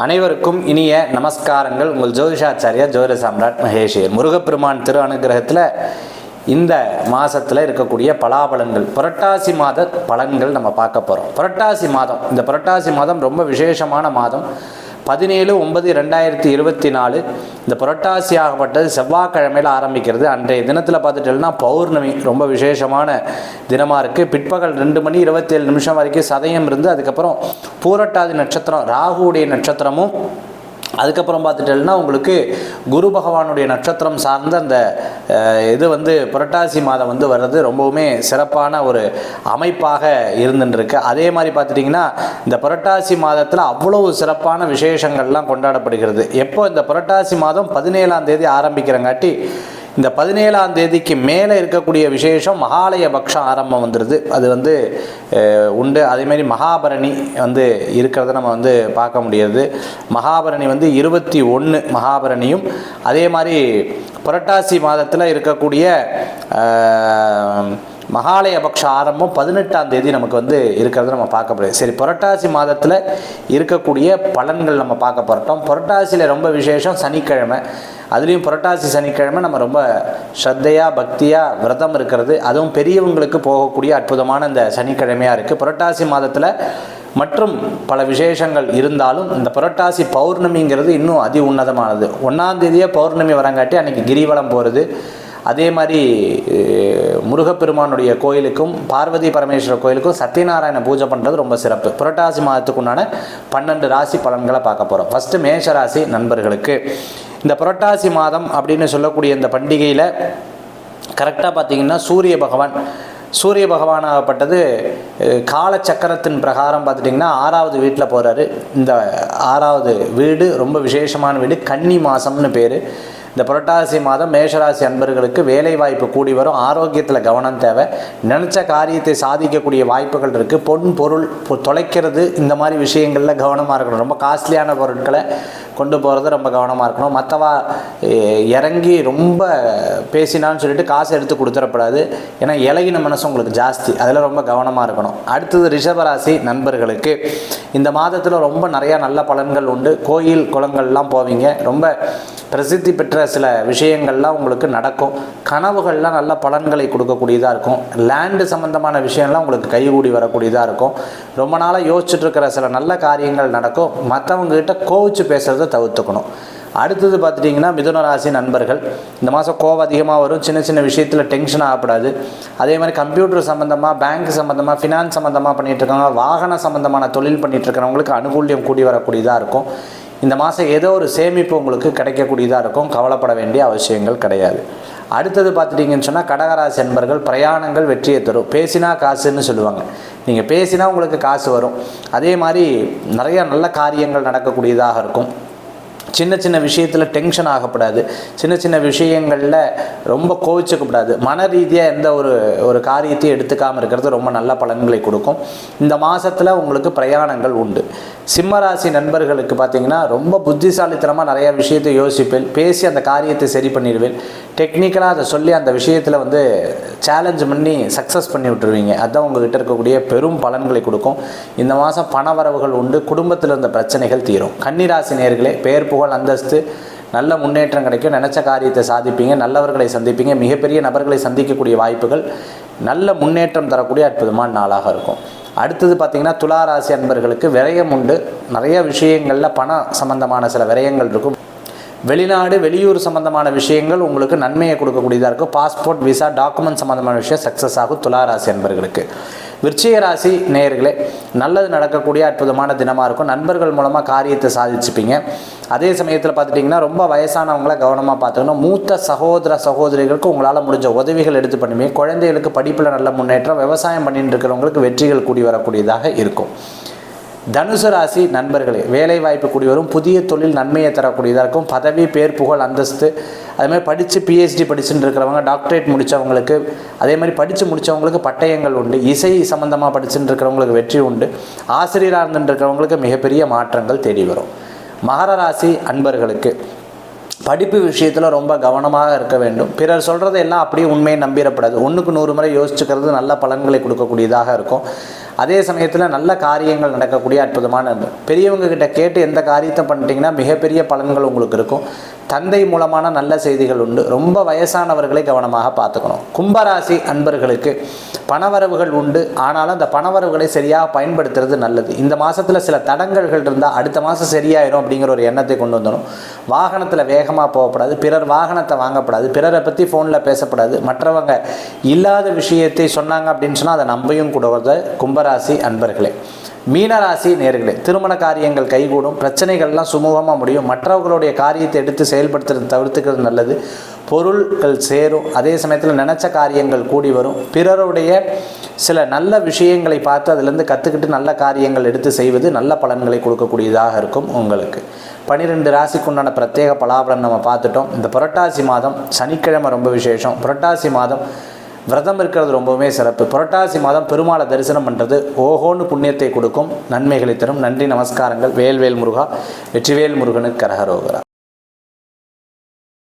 அனைவருக்கும் இனிய நமஸ்காரங்கள். உங்கள் ஜோதிஷாச்சாரியா ஜோதிட சாம்ராட் மகேஷியர். முருகப்பெருமான் திரு அனுகிரகத்தில் இந்த மாதத்தில் இருக்கக்கூடிய பலாபலன்கள் புரட்டாசி மாத பலன்கள் நம்ம பார்க்க போகிறோம் புரட்டாசி மாதம் இந்த புரட்டாசி மாதம் ரொம்ப விசேஷமான மாதம். பதினேழு ஒன்பது ரெண்டாயிரத்தி இருபத்தி நாலு இந்த புரட்டாசி ஆகப்பட்டது செவ்வாய்க்கிழமையில் ஆரம்பிக்கிறது. அன்றைய தினத்தில் பார்த்துட்டோம்னா பௌர்ணமி ரொம்ப விசேஷமான தினமாக இருக்குது பிற்பகல் ரெண்டு மணி இருபத்தேழு நிமிஷம் வரைக்கும் சதயம் இருந்து அதுக்கப்புறம் பூரட்டாதி நட்சத்திரம் ராகுவுடைய நட்சத்திரமும் அதுக்கப்புறம் பார்த்துட்டேன்னா உங்களுக்கு குரு பகவானுடைய நட்சத்திரம் சார்ந்த அந்த இது வந்து புரட்டாசி மாதம் வந்து வர்றது ரொம்பவுமே சிறப்பான ஒரு அமைப்பாக இருந்துருக்கு அதே மாதிரி பார்த்துட்டிங்கன்னா இந்த புரட்டாசி மாதத்தில் அவ்வளவு சிறப்பான விசேஷங்கள்லாம் கொண்டாடப்படுகிறது. எப்போ இந்த புரட்டாசி மாதம் பதினேழாம் தேதி ஆரம்பிக்கிறங்காட்டி இந்த பதினேழாம் தேதிக்கு மேலே இருக்கக்கூடிய விசேஷம் மகாலய பக்ஷம் ஆரம்பம் வந்துடுது அது வந்து உண்டு. அதேமாரி மகாபரணி வந்து இருக்கிறத நம்ம வந்து பார்க்க முடியாது. மகாபரணி வந்து இருபத்தி ஒன்று மகாபரணியும் அதே மாதிரி புரட்டாசி மாதத்தில் இருக்கக்கூடிய மகாலயபக்ஷ ஆரம்பம் பதினெட்டாம் தேதி நமக்கு வந்து இருக்கிறத நம்ம பார்க்க முடியாது சரி புரட்டாசி மாதத்தில் இருக்கக்கூடிய பலன்கள் நம்ம பார்க்க போகிறோம் புரட்டாசியில் ரொம்ப விசேஷம் சனிக்கிழமை. அதுலேயும் புரட்டாசி சனிக்கிழமை நம்ம ரொம்ப ஸ்ரத்தையாக பக்தியாக விரதம் இருக்கிறது. அதுவும் பெரியவங்களுக்கு போகக்கூடிய அற்புதமான இந்த சனிக்கிழமையாக இருக்குது புரட்டாசி மாதத்தில் மற்றும் பல விசேஷங்கள் இருந்தாலும் இந்த புரட்டாசி பௌர்ணமிங்கிறது இன்னும் அதி உன்னதமானது. ஒன்றாம் தேதியே பௌர்ணமி வரங்காட்டி அன்றைக்கி கிரிவலம் போகிறது அதே மாதிரி முருகப்பெருமானுடைய கோயிலுக்கும் பார்வதி பரமேஸ்வரர் கோயிலுக்கும் சத்யநாராயண பூஜை பண்ணுறது ரொம்ப சிறப்பு. புரட்டாசி மாதத்துக்கு உண்டான பன்னெண்டு ராசி பலன்களை பார்க்க போகிறோம் ஃபஸ்ட்டு மேஷ ராசி நண்பர்களுக்கு. இந்த புரட்டாசி மாதம் அப்படின்னு சொல்லக்கூடிய இந்த பண்டிகையில் கரெக்டாக பார்த்திங்கன்னா சூரிய பகவான் சூரிய பகவானாகப்பட்டது கால காலச்சக்கரத்தின் பிரகாரம் பார்த்துட்டிங்கன்னா ஆறாவது வீட்டில் போகிறாரு இந்த ஆறாவது வீடு ரொம்ப விசேஷமான வீடு. கன்னி மாதம்னு பேர். இந்த புரட்டாசி மாதம் மேஷராசி அன்பர்களுக்கு வேலை வாய்ப்பு கூடி வரும். ஆரோக்கியத்தில் கவனம் தேவை. நினச்ச காரியத்தை சாதிக்கக்கூடிய வாய்ப்புகள் இருக்குது பொன் பொருள் தொலைக்கிறது இந்த மாதிரி விஷயங்களில் கவனமாக இருக்கணும். ரொம்ப காஸ்ட்லியான பொருட்களை கொண்டு போகிறது ரொம்ப கவனமாக இருக்கணும். மற்றவா இறங்கி ரொம்ப பேசினான்னு சொல்லிட்டு காசு எடுத்து கொடுத்துடப்படாது. ஏன்னா இலகின மனசு உங்களுக்கு ஜாஸ்தி. அதில் ரொம்ப கவனமாக இருக்கணும். அடுத்தது ரிஷபராசி நண்பர்களுக்கு இந்த மாதத்தில் ரொம்ப நிறையா நல்ல பலன்கள் உண்டு. கோயில் குளங்கள்லாம் போவீங்க. ரொம்ப பிரசித்தி பெற்ற சில விஷயங்கள்லாம் உங்களுக்கு நடக்கும். கனவுகள்லாம் நல்ல பலன்களை கொடுக்கக்கூடியதாக இருக்கும். லேண்டு சம்மந்தமான விஷயம்லாம் உங்களுக்கு கைகூடி வரக்கூடியதாக இருக்கும். ரொம்ப நாளாக யோசிச்சுட்ருக்கிற சில நல்ல காரியங்கள் நடக்கும். மற்றவங்ககிட்ட கோவிச்சு பேசுகிறத தவிர்த்துக்கணும். அடுத்தது பார்த்துட்டிங்கன்னா மிதுன ராசி நண்பர்கள். இந்த மாதம் கோவம் அதிகமாக வரும். சின்ன சின்ன விஷயத்தில் டென்ஷன் ஆகப்படாது அதே மாதிரி கம்ப்யூட்டர் சம்மந்தமாக பேங்க் சம்மந்தமாக ஃபினான்ஸ் சம்மந்தமாக பண்ணிகிட்டு இருக்காங்க. வாகன சம்மந்தமான தொழில் பண்ணிட்டு இருக்கிறவங்களுக்கு அனுகூல்யம் கூடி வரக்கூடியதாக இருக்கும். இந்த மாதம் ஏதோ ஒரு சேமிப்பு உங்களுக்கு கிடைக்கக்கூடியதாக இருக்கும். கவலைப்பட வேண்டிய அவசியங்கள் கிடையாது. அடுத்தது பார்த்துட்டிங்கன்னு சொன்னால் கடகராசி என்பர்கள் பிரயாணங்கள் வெற்றியை தரும். பேசினா காசுன்னு சொல்லுவாங்க. நீங்கள் பேசினா உங்களுக்கு காசு வரும். அதே மாதிரி நிறைய நல்ல காரியங்கள் நடக்கக்கூடியதாக இருக்கும். சின்ன சின்ன விஷயத்தில் டென்ஷன் ஆகக்கூடாது சின்ன சின்ன விஷயங்களில் ரொம்ப கோவிச்சுக்கப்படாது. மன ரீதியாக எந்த ஒரு ஒரு காரியத்தையும் எடுத்துக்காமல் இருக்கிறது ரொம்ப நல்ல பலன்களை கொடுக்கும். இந்த மாதத்தில் உங்களுக்கு பிரயாணங்கள் உண்டு. சிம்மராசி நண்பர்களுக்கு பார்த்தீங்கன்னா ரொம்ப புத்திசாலித்தனமாக நிறைய விஷயத்தை யோசிப்பேன். பேசி அந்த காரியத்தை சரி பண்ணிடுவேன். டெக்னிக்கலாக அதை சொல்லி அந்த விஷயத்தில் வந்து சேலஞ்ச் பண்ணி சக்ஸஸ் பண்ணி விட்டுருவீங்க. அதுதான் உங்ககிட்ட இருக்கக்கூடிய பெரும் பலன்களை கொடுக்கும். இந்த மாதம் பண வரவுகள் உண்டு. குடும்பத்தில் இருந்த பிரச்சனைகள் தீரும். கன்னிராசி நேர்களே பெயர் புகழ் அந்தஸ்து நல்ல முன்னேற்றம் கிடைக்கும். நினச்ச காரியத்தை சாதிப்பீங்க. நல்லவர்களை சந்திப்பீங்க. மிகப்பெரிய நபர்களை சந்திக்கக்கூடிய வாய்ப்புகள் நல்ல முன்னேற்றம் தரக்கூடிய அற்புதமான நாளாக இருக்கும். அடுத்தது பார்த்திங்கன்னா துளாராசி அன்பர்களுக்கு விரயம் உண்டு. நிறைய விஷயங்களில் பண சம்பந்தமான சில விரயங்கள் இருக்கும். வெளிநாடு வெளியூர் சம்பந்தமான விஷயங்கள் உங்களுக்கு நன்மையை கொடுக்கக்கூடியதாக இருக்கும். பாஸ்போர்ட் விசா டாக்குமெண்ட் சம்பந்தமான விஷயம் சக்ஸஸ் ஆகும் துளாராசி என்பவர்களுக்கு விருச்சிக ராசி நேயர்களே நல்லது நடக்கக்கூடிய அற்புதமான தினமாக இருக்கும். நண்பர்கள் மூலமாக காரியத்தை சாதிச்சுப்பீங்க. அதே சமயத்தில் பார்த்துட்டிங்கன்னா ரொம்ப வயசானவங்கள கவனமாக பார்த்துக்கணும். மூத்த சகோதர சகோதரிகளுக்கு உங்களால் முடிஞ்ச உதவிகள் எடுத்து பண்ணுவீங்க. குழந்தைகளுக்கு படிப்பில் நல்ல முன்னேற்றம் விவசாயம் பண்ணிட்டு இருக்கிறவங்களுக்கு வெற்றிகள் கூடி வரக்கூடியதாக இருக்கும். தனுசு ராசி நண்பர்களே வேலை வாய்ப்பு கூடி வரும் புதிய தொழில் நன்மையை தரக்கூடியதாக இருக்கும். பதவி பேர் புகழ் அந்தஸ்து அதே மாதிரி படித்து பிஹெச்டி படிச்சுட்டு இருக்கிறவங்க டாக்டரேட் முடித்தவங்களுக்கு அதே மாதிரி படித்து முடித்தவங்களுக்கு பட்டயங்கள் உண்டு. இசை சம்மந்தமாக படிச்சுட்டு இருக்கிறவங்களுக்கு வெற்றி உண்டு. ஆசிரியராக இருந்துட்டு இருக்கிறவங்களுக்கு மிகப்பெரிய மாற்றங்கள் தேடி வரும். மகர ராசி அன்பர்களுக்கு படிப்பு விஷயத்தில் ரொம்ப கவனமாக இருக்க வேண்டும். பிறர் சொல்கிறது எல்லாம் அப்படியே உண்மையை நம்பிடப்படாது. ஒன்றுக்கு நூறு முறை யோசிச்சுக்கிறது நல்ல பலன்களை கொடுக்கக்கூடியதாக இருக்கும். அதே சமயத்தில் நல்ல காரியங்கள் நடக்கக்கூடிய அற்புதமான பெரியவங்க கிட்ட கேட்டு எந்த காரியத்தை பண்ணிட்டீங்கன்னா மிகப்பெரிய பலன்கள் உங்களுக்கு இருக்கும். தந்தை மூலமான நல்ல செய்திகள் உண்டு. ரொம்ப வயசானவர்களை கவனமாக பார்த்துக்கணும். கும்பராசி அன்பர்களுக்கு பணவரவுகள் உண்டு. ஆனாலும் அந்த பணவரவுகளை சரியாக பயன்படுத்துறது நல்லது. இந்த மாதத்தில் சில தடங்கல்கள் இருந்தால் அடுத்த மாதம் சரியாயிடும் அப்படிங்கிற ஒரு எண்ணத்தை கொண்டு வந்துடும் வாகனத்தில் வேகமாக போகக்கூடாது பிறர் வாகனத்தை வாங்கக்கூடாது பிறரை பற்றி ஃபோனில் பேசக்கூடாது மற்றவங்க இல்லாத விஷயத்தை சொன்னாங்க அப்படின்னு சொன்னால் அதை நம்பியும் கூடாது கும்பராசி அன்பர்களே. மீனராசி நேர்களே திருமண காரியங்கள் கைகூடும். பிரச்சனைகள்லாம் சுமூகமாக முடியும். மற்றவர்களுடைய காரியத்தை எடுத்து செயல்படுத்துறது தவிர்த்துக்கிறது நல்லது. பொருட்கள் சேரும். அதே சமயத்தில் நினச்ச காரியங்கள் கூடி வரும். பிறருடைய சில நல்ல விஷயங்களை பார்த்து அதிலிருந்து கற்றுக்கிட்டு நல்ல காரியங்கள் எடுத்து செய்வது நல்ல பலன்களை கொடுக்கக்கூடியதாக இருக்கும் உங்களுக்கு. பன்னிரெண்டு ராசிக்குண்டான பிரத்யேக பலாபலன் நம்ம பார்த்துட்டோம். இந்த புரட்டாசி மாதம் சனிக்கிழமை ரொம்ப விசேஷம். புரட்டாசி மாதம் விரதம் இருக்கிறது ரொம்பவுமே சிறப்பு. புரட்டாசி மாதம் பெருமாளை தரிசனம் பண்ணுறது ஓஹோன்னு புண்ணியத்தை கொடுக்கும். நன்மைகளை தரும். நன்றி நமஸ்காரங்கள். வேல்வேல் முருகா. வெற்றிவேல் முருகனுக்கு கரகரோகரா.